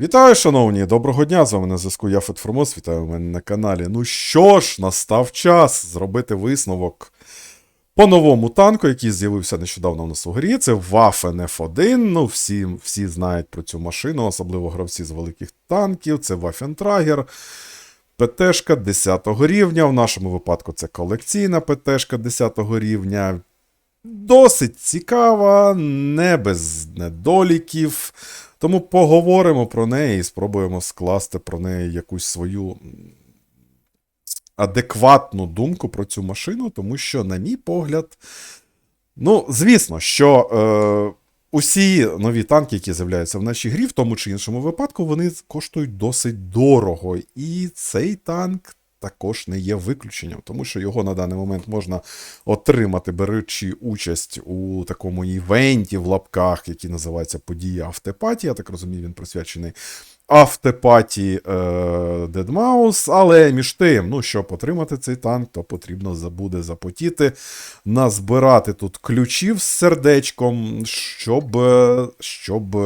Вітаю, шановні! Доброго дня! З вами на зв'язку я Фетформос, вітаю мене на каналі. Ну що ж, настав час зробити висновок по новому танку, який з'явився нещодавно у нас у грі. Це Waffen F1. Ну, всі, всі знають про цю машину, особливо гравці з великих танків. Це Waffen Trager. ПТшка 10 рівня. В нашому випадку це колекційна ПТшка 10 рівня. Досить цікава, не без недоліків. Тому поговоримо про неї і спробуємо скласти про неї якусь свою адекватну думку про цю машину, тому що, на мій погляд, ну, звісно, що е, усі нові танки, які з'являються в нашій грі, в тому чи іншому випадку, вони коштують досить дорого. І цей танк також не є виключенням, тому що його на даний момент можна отримати, беручи участь у такому івенті в лапках, який називається Подія Автопаті. Я так розумію, він присвячений е, Deadmau5, але між тим, ну, щоб отримати цей танк, то потрібно за- буде запотіти, назбирати тут ключів з сердечком, щоб, щоб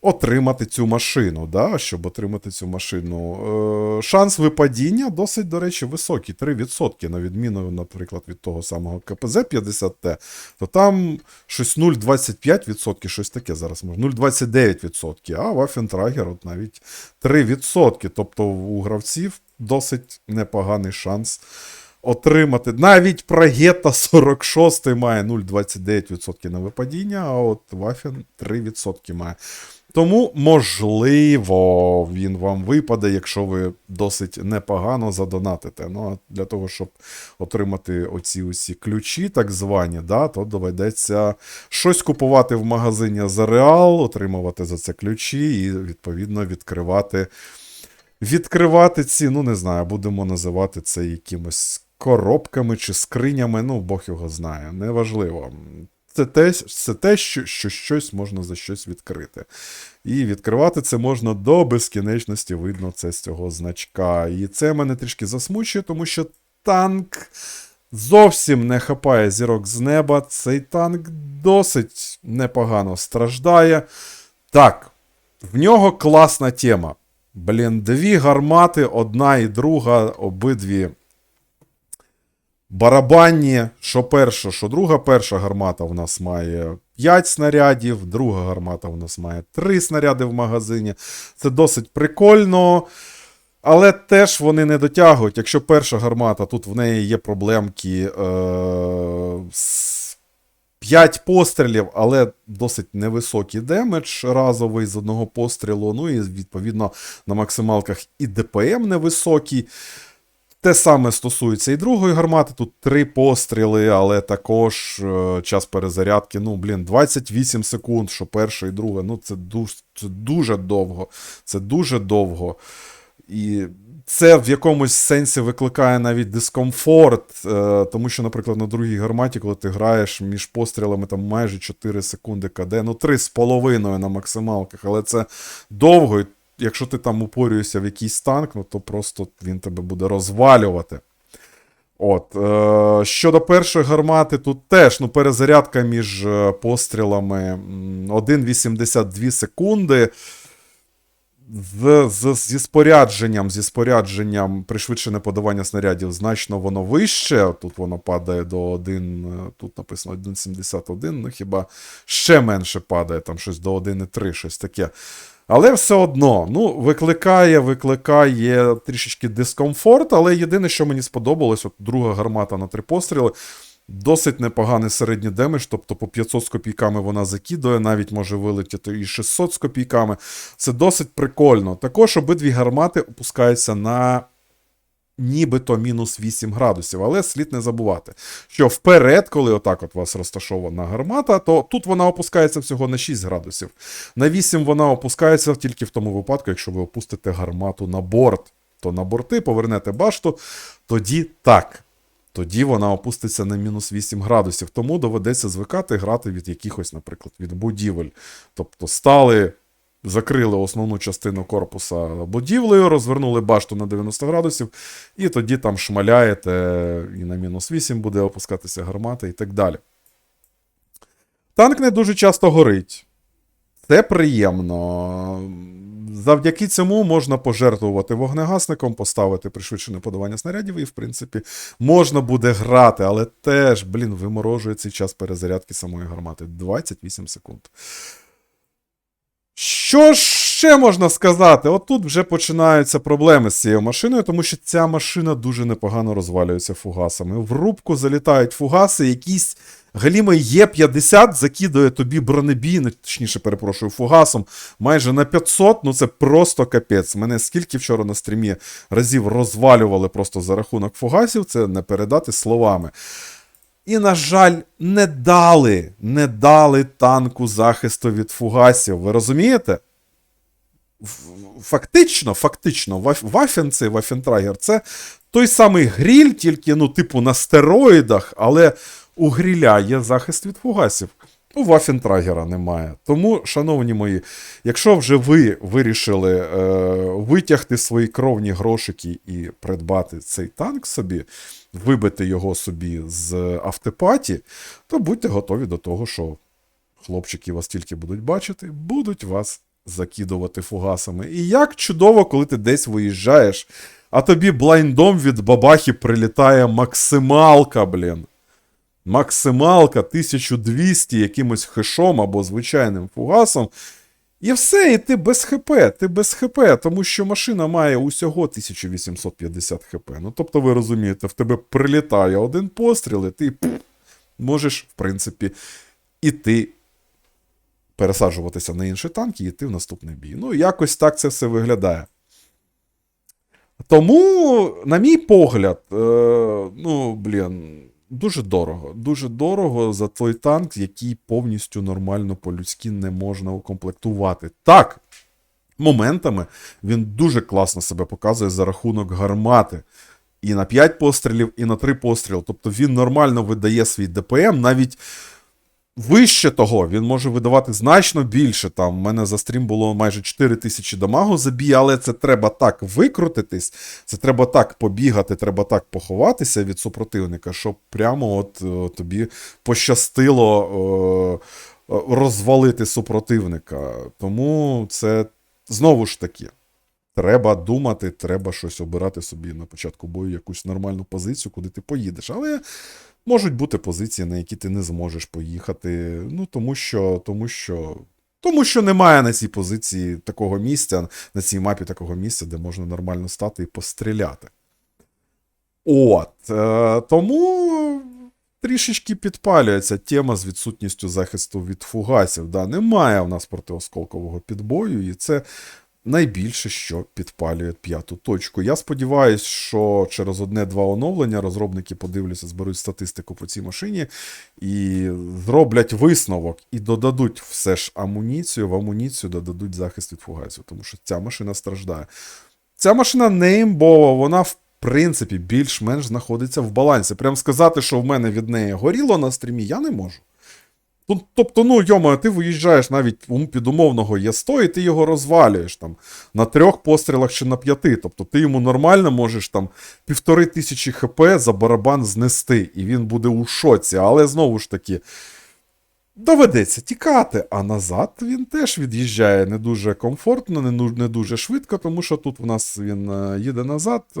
отримати цю машину. Да? Щоб отримати цю машину. Е, шанс випадіння досить, до речі, високий 3%, на відміну, наприклад, від того самого КПЗ 50Т, то там щось 0,25%, щось таке зараз може. 0,29%, а Trager от навіть 3%. Тобто у гравців досить непоганий шанс. Отримати навіть Прагета 46 має 0,29% на випадіння, а от Waffen 3% має. Тому, можливо, він вам випаде, якщо ви досить непогано задонатите. Ну, а для того, щоб отримати оці усі ключі, так звані, да, то доведеться щось купувати в магазині за реал, отримувати за це ключі і, відповідно, відкривати. Відкривати ці, ну не знаю, будемо називати це якимось коробками чи скринями, ну, Бог його знає, неважливо. Це те, це те що, що щось можна за щось відкрити. І відкривати це можна до безкінечності, видно це з цього значка. І це мене трішки засмучує, тому що танк зовсім не хапає зірок з неба. Цей танк досить непогано страждає. Так, в нього класна тема. Блін, дві гармати, одна і друга, обидві барабанні. Що перша, що друга. Перша гармата в нас має 5 снарядів, друга гармата в нас має 3 снаряди в магазині. Це досить прикольно. Але теж вони не дотягують. Якщо перша гармата, тут в неї є проблемки е- з 5 пострілів, але досить невисокий демедж разовий з одного пострілу. Ну і відповідно на максималках і ДПМ невисокий. Те саме стосується і другої гармати. Тут три постріли, але також е, час перезарядки. Ну, блін, 28 секунд, що перша і друга. Ну, це дуже, це дуже довго. Це дуже довго. І це в якомусь сенсі викликає навіть дискомфорт, е, тому що, наприклад, на другій гарматі, коли ти граєш між пострілами там майже 4 секунди КД, ну 3,5 на максималках, але це довго. Якщо ти там упорюєшся в якийсь танк, ну то просто він тебе буде розвалювати. От, е, щодо першої гармати, тут теж ну, перезарядка між е, пострілами 1,82 секунди. З, з, зі спорядженням, зі спорядженням пришвидшене подавання снарядів значно воно вище. Тут воно падає до 1, е, тут написано 1,71, ну хіба ще менше падає, там щось до 1,3, щось таке. Але все одно, ну, викликає, викликає трішечки дискомфорт, але єдине, що мені сподобалось, от друга гармата на три постріли. Досить непоганий середній демедж, тобто по 500 з копійками вона закидує, навіть може вилетіти і 600 з копійками. Це досить прикольно. Також обидві гармати опускаються на нібито мінус 8 градусів, але слід не забувати, що вперед, коли отак от вас розташована гармата, то тут вона опускається всього на 6 градусів. На 8 вона опускається тільки в тому випадку, якщо ви опустите гармату на борт. То на борти повернете башту, тоді так. Тоді вона опуститься на мінус 8 градусів. Тому доведеться звикати грати від якихось, наприклад, від будівель. Тобто стали, закрили основну частину корпуса будівлею, розвернули башту на 90 градусів, і тоді там шмаляєте, і на мінус 8 буде опускатися гармата і так далі. Танк не дуже часто горить. Це приємно. завдяки цьому можна пожертвувати вогнегасником, поставити пришвидшене подавання снарядів, і, в принципі, можна буде грати, але теж, блін, виморожує цей час перезарядки самої гармати 28 секунд. Що ще можна сказати? От тут вже починаються проблеми з цією машиною, тому що ця машина дуже непогано розвалюється фугасами. В рубку залітають фугаси, якісь галіми Є50 закидує тобі бронебій, ну, точніше, перепрошую, фугасом майже на 500. Ну це просто капець. Мене скільки вчора на стрімі разів розвалювали просто за рахунок фугасів, це не передати словами. І, на жаль, не дали, не дали танку захисту від фугасів. Ви розумієте? Фактично, фактично, Ваф- Вафен цей Вафентрагер це той самий гріль, тільки, ну, типу, на стероїдах, але у гріля є захист від фугасів. У Вафентрагера немає. Тому, шановні мої, якщо вже ви вирішили е, витягти свої кровні грошики і придбати цей танк собі, вибити його собі з автопаті, то будьте готові до того, що хлопчики вас тільки будуть бачити, будуть вас закидувати фугасами. І як чудово, коли ти десь виїжджаєш, а тобі блайндом від бабахи прилітає максималка, блін. Максималка 1200 якимось хешом або звичайним фугасом. І все, і ти без ХП, ти без ХП, тому що машина має усього 1850 ХП. Ну, тобто, ви розумієте, в тебе прилітає один постріл, і ти пф, можеш, в принципі, іти пересаджуватися на інший танк і йти в наступний бій. Ну, якось так це все виглядає. Тому, на мій погляд, е, ну, блін, дуже дорого. Дуже дорого за той танк, який повністю нормально по-людськи не можна укомплектувати. Так, моментами він дуже класно себе показує за рахунок гармати. І на 5 пострілів, і на 3 постріли. Тобто він нормально видає свій ДПМ, навіть вище того, він може видавати значно більше. Там в мене за стрім було майже 4 тисячі дамагу забій, але це треба так викрутитись, це треба так побігати, треба так поховатися від супротивника, щоб прямо от е, тобі пощастило е, е, розвалити супротивника. Тому це знову ж таки. Треба думати, треба щось обирати собі на початку бою, якусь нормальну позицію, куди ти поїдеш. Але можуть бути позиції, на які ти не зможеш поїхати. Ну, тому що, тому що. Тому що немає на цій позиції такого місця, на цій мапі такого місця, де можна нормально стати і постріляти. От. Е, тому трішечки підпалюється тема з відсутністю захисту від фугасів. Да? Немає в нас протиосколкового підбою, і це найбільше, що підпалює п'яту точку. Я сподіваюся, що через одне-два оновлення розробники подивляться, зберуть статистику по цій машині і зроблять висновок і додадуть все ж амуніцію. В амуніцію додадуть захист від фугасів, тому що ця машина страждає. Ця машина не імбова, вона в принципі більш-менш знаходиться в балансі. Прям сказати, що в мене від неї горіло на стрімі, я не можу. Тобто, ну, йома, ти виїжджаєш навіть під умовного Є100, і ти його розвалюєш там на трьох пострілах чи на п'яти. Тобто ти йому нормально можеш там півтори тисячі хп за барабан знести, і він буде у шоці. Але знову ж таки, доведеться тікати, а назад він теж від'їжджає не дуже комфортно, не, не дуже швидко, тому що тут в нас він е, їде назад е,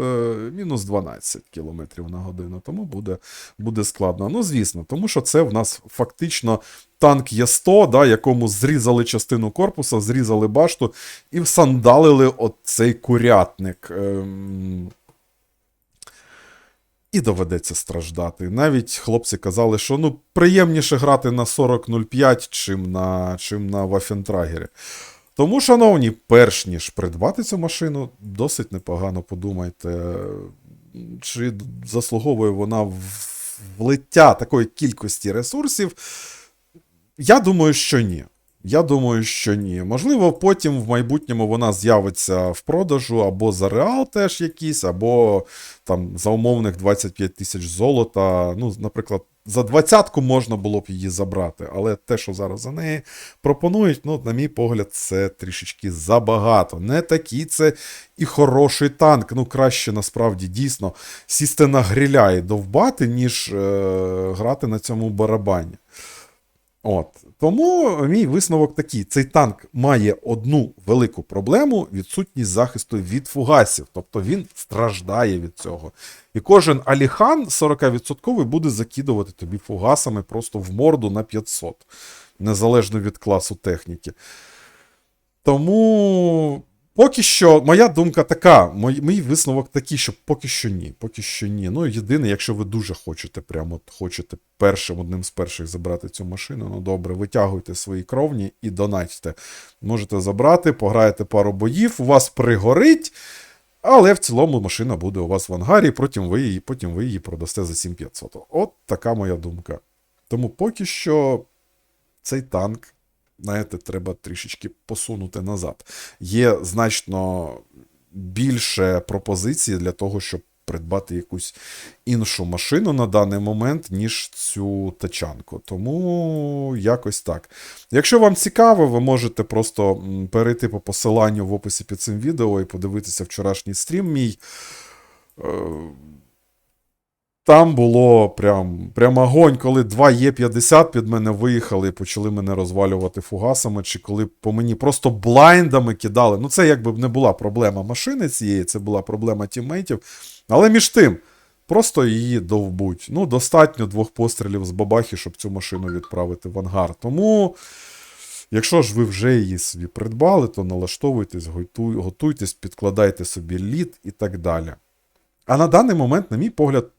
мінус 12 км на годину, тому буде, буде складно. Ну, звісно, тому що це в нас фактично танк Є100, да, якому зрізали частину корпуса, зрізали башту і всандалили оцей курятник. І доведеться страждати. Навіть хлопці казали, що ну, приємніше грати на 40.05, чим на, чим на Вафентрагері. Тому, шановні, перш ніж придбати цю машину, досить непогано подумайте, чи заслуговує вона влиття такої кількості ресурсів. Я думаю, що ні. Я думаю, що ні. Можливо, потім в майбутньому вона з'явиться в продажу або за реал теж якийсь, або там за умовних 25 тисяч золота. Ну, наприклад, за двадцятку можна було б її забрати, але те, що зараз за неї пропонують, ну, на мій погляд, це трішечки забагато. Не такий це і хороший танк. Ну, краще насправді дійсно сісти на гриля і довбати, ніж е- грати на цьому барабані. От. Тому мій висновок такий: цей танк має одну велику проблему відсутність захисту від фугасів. Тобто він страждає від цього. І кожен Аліхан 40% буде закидувати тобі фугасами просто в морду на 500, незалежно від класу техніки. Тому поки що моя думка така, мій, мій висновок такий, що поки що ні. Поки що ні. Ну, єдине, якщо ви дуже хочете, прямо от хочете першим, одним з перших забрати цю машину, ну добре, витягуйте свої кровні і донатьте. Можете забрати, пограєте пару боїв, у вас пригорить. Але в цілому машина буде у вас в ангарі, потім ви її, потім ви її продасте за 7500. От така моя думка. Тому поки що цей танк, знаєте, треба трішечки посунути назад. Є значно більше пропозицій для того, щоб придбати якусь іншу машину на даний момент, ніж цю тачанку. Тому якось так. Якщо вам цікаво, ви можете просто перейти по посиланню в описі під цим відео і подивитися вчорашній стрім мій. Там було прям, прям огонь, коли два Є50 під мене виїхали і почали мене розвалювати фугасами, чи коли по мені просто блайндами кидали. Ну, це якби не була проблема машини цієї, це була проблема тіммейтів. Але між тим, просто її довбуть. Ну, достатньо двох пострілів з бабахи, щоб цю машину відправити в ангар. Тому. Якщо ж ви вже її собі придбали, то налаштовуйтесь, готуйтесь, підкладайте собі лід і так далі. А на даний момент, на мій погляд,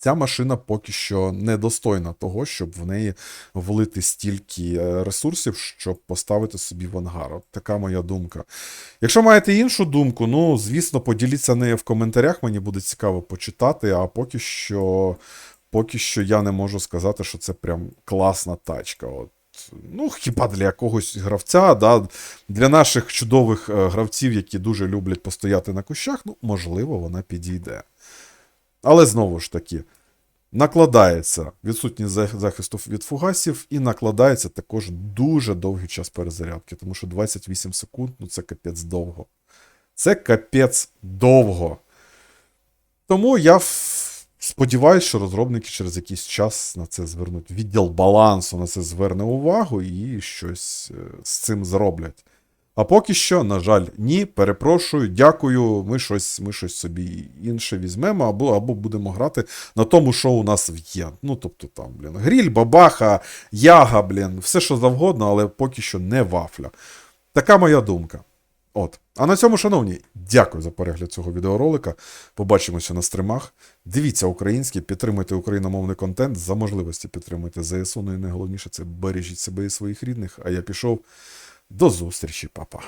ця машина поки що недостойна того, щоб в неї влити стільки е, ресурсів, щоб поставити собі в ангар. От така моя думка. Якщо маєте іншу думку, ну, звісно, поділіться нею в коментарях, мені буде цікаво почитати, а поки що, поки що я не можу сказати, що це прям класна тачка. От. Ну, хіба для якогось гравця, да, для наших чудових е, гравців, які дуже люблять постояти на кущах, ну, можливо, вона підійде. Але знову ж таки, накладається відсутність захисту від фугасів, і накладається також дуже довгий час перезарядки, тому що 28 секунд ну це капець довго. Це капець довго. Тому я сподіваюся, що розробники через якийсь час на це звернуть. Відділ балансу на це зверне увагу і щось е, з цим зроблять. А поки що, на жаль, ні, перепрошую, дякую. Ми щось, ми щось собі інше візьмемо, або, або будемо грати на тому, що у нас є. Ну, тобто там, блін, гріль, бабаха, яга, блін, все що завгодно, але поки що не вафля. Така моя думка. От. А на цьому, шановні, дякую за перегляд цього відеоролика. Побачимося на стримах. Дивіться українське, підтримуйте україномовний контент, за можливості підтримуйте ЗСУ. Ну і найголовніше це бережіть себе і своїх рідних. А я пішов. До зустрічі, папа.